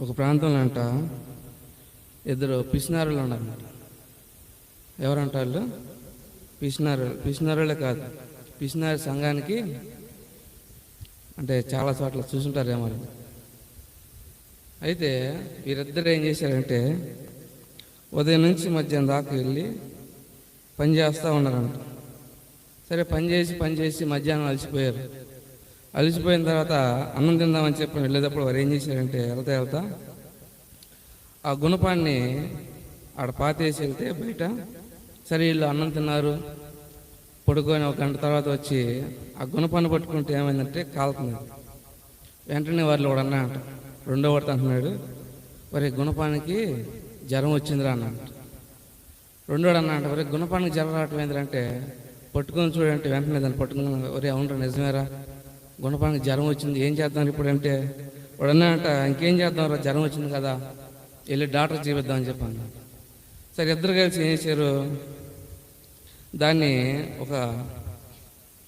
ఒక ప్రాంతంలో అంట ఇద్దరు పిసినారులు ఉన్నారంట ఎవరంట వాళ్ళు? పిసినారు పిసినారులే కాదు. పిసినారు సంఘానికి అంటే చాలా చోట్ల చూసుంటారేమో అయితే వీరిద్దరు ఏం చేశారంటే ఉదయం నుంచి మధ్యాహ్నం దాకా వెళ్ళి పని చేస్తూ ఉన్నారంట. సరే పని చేసి పని చేసి మధ్యాహ్నం అలసిపోయారు. అలిసిపోయిన తర్వాత అన్నం తిందామని చెప్పి వెళ్ళేటప్పుడు వారు ఏం చేశారంటే వెళ్తా వెళ్తా ఆ గుణపాన్ని ఆడ పాతేసి వెళ్తే బయట సరే వీళ్ళు అన్నం తిన్నారు. పడుకొని ఒక గంట తర్వాత వచ్చి ఆ గుణపాన్ని పట్టుకుంటే ఏమైందంటే కాలుతుంది. వెంటనే వాళ్ళు కూడా అన్నా అంట రెండో వాడితో అంటున్నాడు మరి గుణపానికి జ్వరం వచ్చిందిరా అన్నాడు రెండోడు అన్న అంటే గుణపానికి జ్వరం రావటం ఏంటంటే పట్టుకొని చూడంటే వెంటనే దాన్ని పట్టుకుని ఒరే అవునరా నిజమేరా. గుణపానికి జ్వరం వచ్చింది. ఏం చేద్దాం ఇప్పుడు అంటే వాడు అన్నా ఇంకేం చేద్దాం రా జ్వరం వచ్చింది కదా వెళ్ళి డాక్టర్ చూపిద్దామని చెప్పాను సరే ఇద్దరు కలిసి ఏం చేశారు? దాన్ని ఒక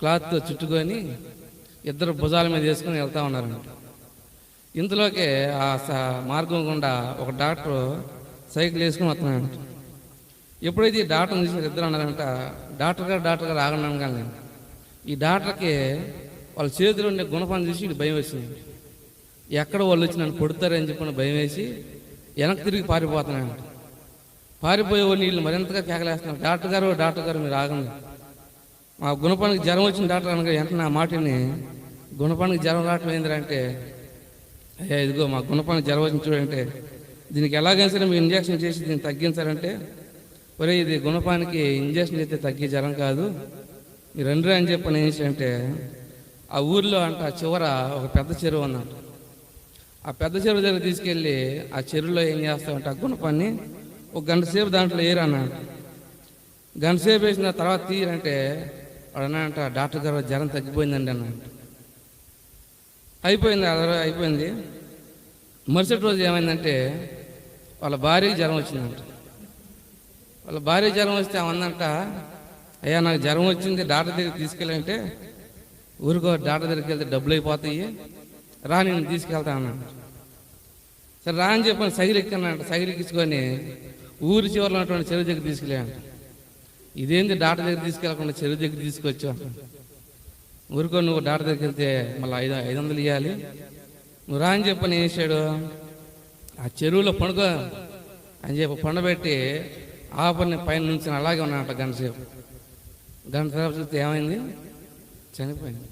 క్లాత్తో చుట్టుకొని ఇద్దరు భుజాల మీద వేసుకొని వెళ్తా ఉన్నారంట ఇంతలోకే ఆ స- మార్గం గుండా ఒక డాక్టర్ సైకిల్ వేసుకుని వస్తున్నాడంట ఎప్పుడైతే ఈ డాక్టర్ తీసిన ఇద్దరు అన్నారంట డాక్టర్ గారు డాక్టర్ గారు ఆగండి కానీ ఈ డాక్టర్కి వాళ్ళ చేతిలో ఉండే గుణపాన్ని చూసి భయం వేసింది. ఎక్కడ వాళ్ళు వచ్చి నన్ను కొడతారని చెప్పిన భయం వేసి వెనక్కి తిరిగి పారిపోతున్నాయంట. పారిపోయే వాళ్ళు వీళ్ళు మరింతగా కేకలేస్తున్నారు. డాక్టర్ గారు డాక్టర్ గారు మీరు ఆగండి. మా గుణపానికి జ్వరం వచ్చిన డాక్టర్ అనగా వెంటనే ఆ మాటని గుణపానికి జ్వరం రావటం ఏంటంటే అయ్యా ఇదిగో మా గుణపానికి జ్వరం వచ్చిన చూడంటే దీనికి ఎలాగైనా సరే మీరు ఇంజక్షన్ చేసి దీన్ని తగ్గించారంటే ఒరే ఇది గుణపానికి ఇంజక్షన్ అయితే తగ్గే జ్వరం కాదు. మీరు రండి అని చెప్పని ఏం చేశారంటే ఆ ఊర్లో అంట చివర ఒక పెద్ద చెరువు ఉందంట. ఆ పెద్ద చెరువు దగ్గర తీసుకెళ్ళి ఆ చెరువులో ఏం చేస్తామంటే ఆ గుణపాన్ని ఒక గంట సేపు దాంట్లో ఏరు గంట సేపు వేసిన తర్వాత తీయరంటే వాడు డాక్టర్ గారు జ్వరం తగ్గిపోయిందండి అన్నంట అయిపోయింది ఆ అయిపోయింది. మరుసటి రోజు ఏమైందంటే వాళ్ళ భార్యకి జ్వరం వచ్చిందంట. వాళ్ళ భార్య జ్వరం వస్తే ఆమందంట అయ్యా నాకు జ్వరం వచ్చింది డాక్టర్ దగ్గర తీసుకెళ్ళంటే ఊరికో డాక్టర్ దగ్గరికి వెళ్తే డబ్బులు అయిపోతాయి. రా నేను తీసుకెళ్తా అన్నాడు. సరే రా అని చెప్పని సైకిల్ ఎక్కానంట. సైకిల్ ఎక్కించుకొని ఊరి చివరిలో ఉన్నటువంటి చెరువు దగ్గర తీసుకెళ్ళాడు ఇదేంది డాక్టర్ దగ్గర తీసుకెళ్ళకుండా చెరువు దగ్గర తీసుకొచ్చావు? ఊరికో నువ్వు డాక్టర్ దగ్గరికి వెళ్తే మళ్ళీ ఐదు ఐదు వందలు ఇవ్వాలి నువ్వు రా అని చెప్పని ఏం చేశాడు? ఆ చెరువులో పండుకో అని చెప్పి పండబెట్టి ఆపని పైన నుంచి అలాగే ఉన్నాడంట గంట సేపు. గంట సేపు చూస్తే ఏమైంది? చనిపోయింది